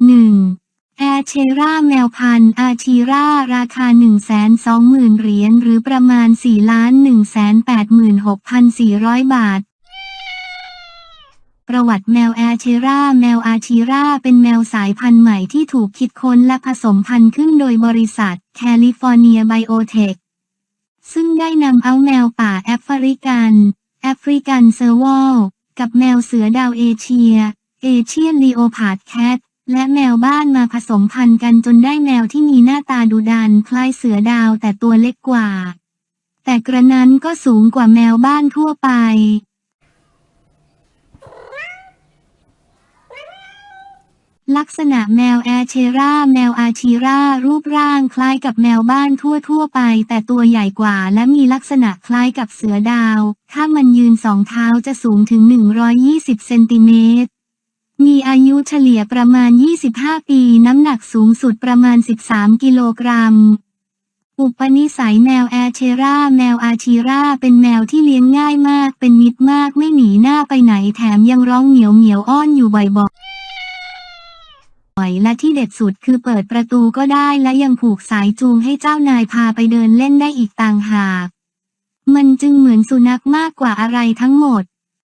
1. แอร์เชราแมวพันธุ์อาชีรา ราคา 120,000 เหรียญหรือประมาณ 4,186,400 บาท ประวัติแมวแอร์เชราแมวอาชีราเป็นแมวสายพันธุ์ใหม่ที่ถูกคิดค้นและผสมพันธุ์ขึ้นโดยบริษัทแคลิฟอร์เนียไบโอเทคซึ่งได้นำเอาแมวป่าแอฟริกันแอฟริกันเซอร์วอลกับแมวเสือดาวเอเชีย เอเชียนลีโอพาร์ดแคท และแมวบ้านมาผสมพันธุ์กันจนได้แมวที่มีหน้าตาดุดันคล้ายเสือดาวแต่ตัวเล็กกว่า แต่กระนั้นก็สูงกว่าแมวบ้านทั่วไป ลักษณะแมวแอเชราแมวอาชีรารูปร่างคล้ายกับแมวบ้านทั่วๆไป แต่ตัวใหญ่กว่าและมีลักษณะคล้ายกับเสือดาว ถ้ามันยืนสองเท้าจะสูงถึง 120 เซนติเมตร มีอายุเฉลี่ยประมาณ 25 ปี น้ำหนักสูงสุดประมาณ 13 กิโลกรัม อุปนิสัยแมวแอเชรา แมวอาชีราเป็นแมวที่เลี้ยงง่ายมาก เป็นมิตรมาก ไม่หนีหน้าไปไหน แถมยังร้องเหมียวเหมียวอ้อนอยู่บ่อยๆและที่เด็ดสุดคือเปิดประตูก็ได้และยังผูกสายจูงให้เจ้านายพาไปเดินเล่นได้อีกต่างหาก มันจึงเหมือนสุนัขมากกว่าอะไรทั้งหมด